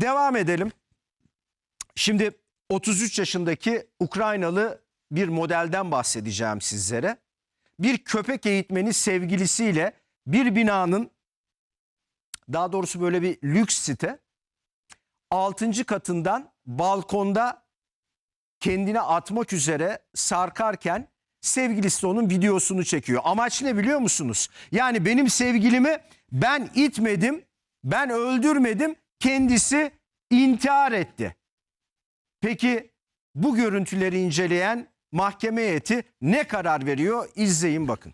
Devam edelim. Şimdi 33 yaşındaki Ukraynalı bir modelden bahsedeceğim sizlere. Bir köpek eğitmeni sevgilisiyle bir binanın daha doğrusu böyle bir lüks site 6. katından balkonda kendine atmak üzere sarkarken sevgilisi onun videosunu çekiyor. Amaç ne biliyor musunuz? Yani benim sevgilimi ben itmedim, ben öldürmedim, kendisi intihar etti. Peki bu görüntüleri inceleyen mahkeme heyeti ne karar veriyor? İzleyin bakın.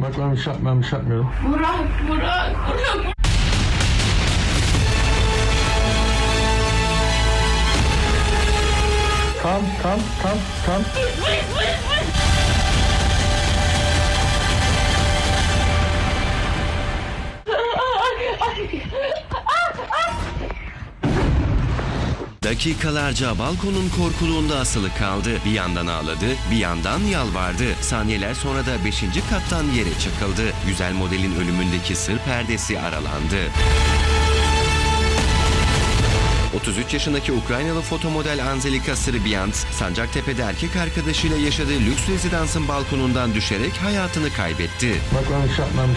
Bak ben bir şey, ben bir şey yapmıyorum. Burak, Burak, Burak. Tam, tam, tam, tam. Dakikalarca balkonun korkuluğunda asılı kaldı. Bir yandan ağladı, bir yandan yalvardı. Saniyeler sonra da 5. kattan yere çakıldı. Güzel modelin ölümündeki sır perdesi aralandı. 33 yaşındaki Ukraynalı fotomodel Anzelika Sırbiant, Sancaktepe'de erkek arkadaşıyla yaşadığı lüks rezidansın balkonundan düşerek hayatını kaybetti. Bak bir şey yapmıyorum.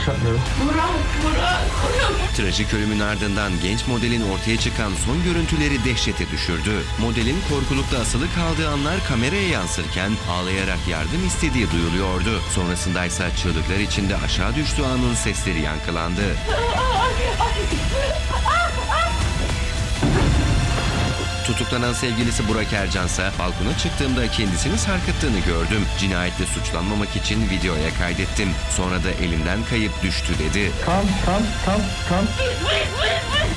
Burak, Burak, Burak. Trajik ölümün ardından genç modelin ortaya çıkan son görüntüleri dehşete düşürdü. Modelin korkulukta asılı kaldığı anlar kameraya yansırken ağlayarak yardım istediği duyuluyordu. Sonrasında ise çığlıklar içinde aşağı düştüğü anın sesleri yankılandı. Tutuklanan sevgilisi Burak Ercansa balkona çıktığımda kendisini sarkıttığını gördüm. Cinayetle suçlanmamak için videoya kaydettim. Sonra da elimden kayıp düştü dedi. Tam, tam, tam, tam.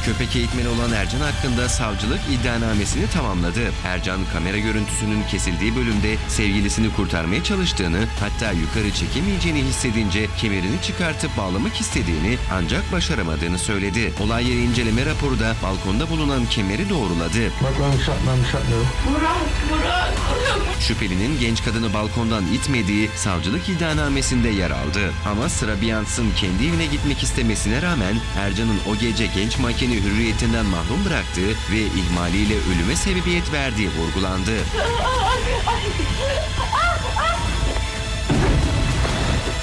Köpek eğitmeni olan Ercan hakkında savcılık iddianamesini tamamladı. Ercan kamera görüntüsünün kesildiği bölümde sevgilisini kurtarmaya çalıştığını hatta yukarı çekemeyeceğini hissedince kemerini çıkartıp bağlamak istediğini ancak başaramadığını söyledi. Olay yeri inceleme raporu da balkonda bulunan kemeri doğruladı. Bak ben bir şey, bir şey yapmıyorum. Burak, Burak, Burak. Şüphelinin genç kadını balkondan itmediği savcılık iddianamesinde yer aldı. Ama sıra Beyoncé'ın kendi evine gitmek istemesine rağmen Ercan'ın o gece genç makeni hürriyetinden mahrum bıraktığı ve ihmaliyle ölüme sebebiyet verdiği vurgulandı.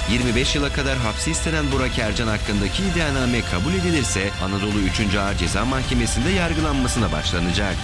...25 yıla kadar hapsi istenen Burak Ercan hakkındaki iddianame kabul edilirse... ...Anadolu 3. Ağır Ceza Mahkemesi'nde yargılanmasına başlanacak.